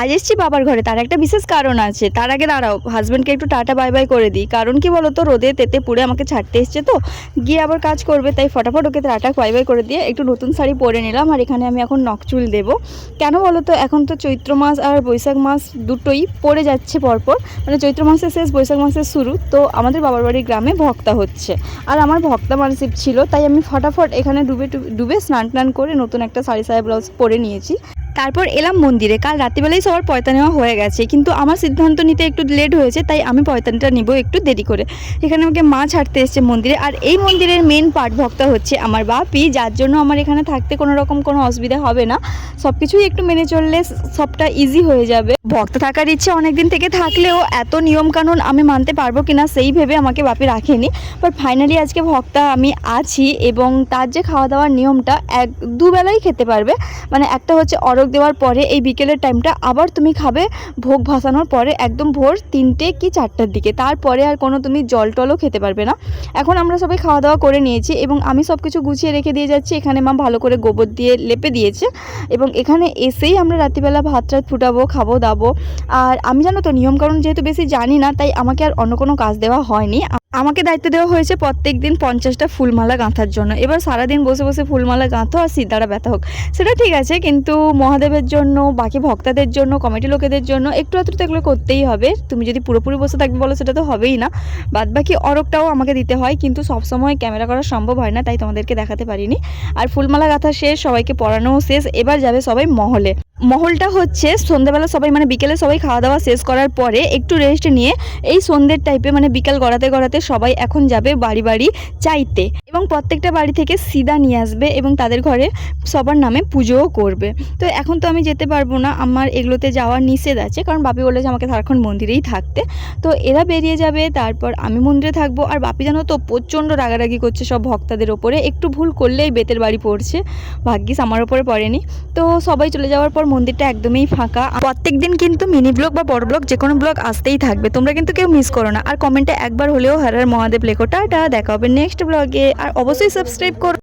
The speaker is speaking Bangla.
আজ এসছি বাবার ঘরে। তার একটা বিশেষ কারণ আছে। তার আগে দাঁড়াও হাজব্যান্ডকে একটু টাটা বাই বাই করে দিই। কারণ কি বলো তো রোদে তেতে পুড়ে আমাকে ছাড়তে এসছে তো। গিয়ে আবার কাজ করবে, তাই ফটাফট ওকে টাটা বাই বাই করে দিয়ে একটু নতুন শাড়ি পরে নিলাম। আর এখানে আমি এখন নকচুল দেব। কেন বলো তো এখন তো চৈত্র মাস আর বৈশাখ মাস দুটোই পড়ে যাচ্ছে পরপর। মানে চৈত্র মাসের শেষ, বৈশাখ মাসের শুরু। তো আমাদের বাবার বাড়ির গ্রামে ভক্তা হচ্ছে। আর আমার ভক্তা মানসিক ছিল, তাই আমি ফটাফট এখানে ডুবে ডুবে স্নান, টান করে নতুন একটা শাড়ি সায়া ব্লাউজ পরে নিয়েছি। তারপর এলাম মন্দিরে। কাল রাত্রিবেলাই সবার পয়তা নেওয়া হয়ে গেছে, কিন্তু আমার সিদ্ধান্ত নিতে একটু লেট হয়েছে, তাই আমি পয়তানটা নিব একটু দেরি করে। এখানে আমাকে মা ছাড়তে এসছে মন্দিরে, আর এই মন্দিরের মেন পাঠ ভক্তা হচ্ছে আমার বাপি, যার জন্য আমার এখানে থাকতে কোনো রকম কোনো অসুবিধা হবে না। সব কিছুই একটু মেনে চললে সবটা ইজি হয়ে যাবে। ভক্ত থাকার ইচ্ছে অনেক দিন থেকে থাকলেও এত নিয়মকানুন আমি মানতে পারব কিনা সেই ভেবে আমাকে বাপি রাখেনি। বাট ফাইনালি আজকে ভক্তা আমি আছি এবং তার যে খাওয়া দাওয়ার নিয়মটা এক দুবেলাই খেতে পারবে। মানে একটা হচ্ছে অরগ দেওয়ার পরে এই বিকেলের টাইমটা আবার তুমি খাবে। ভোগ ভাসানোর পরে একদম ভোর তিনটে কি চারটার দিকে। তারপরে আর কোনো তুমি জল টলও খেতে পারবে না। এখন আমরা সবাই খাওয়া দাওয়া করে নিয়েছি এবং আমি সব কিছু গুছিয়ে রেখে দিয়ে যাচ্ছি। এখানে মা ভালো করে গোবর দিয়ে লেপে দিয়েছে এবং এখানে এসেই আমরা রাত্রিবেলা ভাত টাত ফুটাবো, খাব, দাবো। আর আমি জানো তো, নিয়মকানুন যেহেতু বেশি জানি না, তাই আমাকে আর অন্য কোনো কাজ দেওয়া হয়নি। আমাকে দায়িত্ব দেওয়া হয়েছে প্রত্যেক দিন পঞ্চাশটা ফুলমালা গাঁথার জন্য। এবার সারাদিন বসে বসে ফুলমালা গাঁথো আর সিদ্ধারা ব্যথা হোক। সেটা ঠিক আছে, কিন্তু মহাদেবের জন্য, বাকি ভক্তদের জন্য, কমিটি লোকেদের জন্য একটু তো এগুলো করতেই হবে। তুমি যদি পুরোপুরি বসে থাকবে বলো, সেটা তো হবেই না। বাদ বাকি অরকটাও আমাকে দিতে হয়, কিন্তু সবসময় ক্যামেরা করা সম্ভব হয় না, তাই তোমাদেরকে দেখাতে পারিনি। আর ফুলমালা গাঁথা শেষ, সবাইকে পড়ানোও শেষ, এবার যাবে সবাই মহলে। মহলটা হচ্ছে সন্ধ্যাবেলা সবাই মানে বিকেলে সবাই খাওয়া দাওয়া শেষ করার পরে একটু রেস্ট নিয়ে এই সন্ধ্যের টাইপে মানে বিকাল গড়াতে গড়াতে সবাই এখন যাবে বাড়ি বাড়ি চাইতে। এবং প্রত্যেকটা বাড়ি থেকে সিদা নিয়ে আসবে এবং তাদের ঘরে সবার নামে পুজোও করবে। তো এখন তো আমি যেতে পারব না, আমার এগুলোতে যাওয়ার নিষেধ আছে, কারণ বাপি বলেছে আমাকে সারাক্ষণ মন্দিরেই থাকতে। তো এরা বেরিয়ে যাবে, তারপর আমি মন্দিরে থাকব। আর বাপি জানো তো প্রচণ্ড রাগারাগি করছে সব ভক্তাদের ওপরে। একটু ভুল করলেই বেতের বাড়ি পড়ছে। ভাগ্যিস আমার ওপরে পড়েনি। তো সবাই চলে যাওয়ার পর মন্দিরটা একদমই ফাঁকা। প্রত্যেক দিন কিন্তু মিনি ব্লগ বা বড় ব্লগ যে কোনো ব্লগ আসতেই থাকবে। তোমরা কিন্তু কেউ মিস করো না। আর কমেন্টে একবার হলেও হারার মহাদেব লেখো। টাটা, দেখা হবে নেক্সট ব্লগে আর অবশ্যই সাবস্ক্রাইব করো।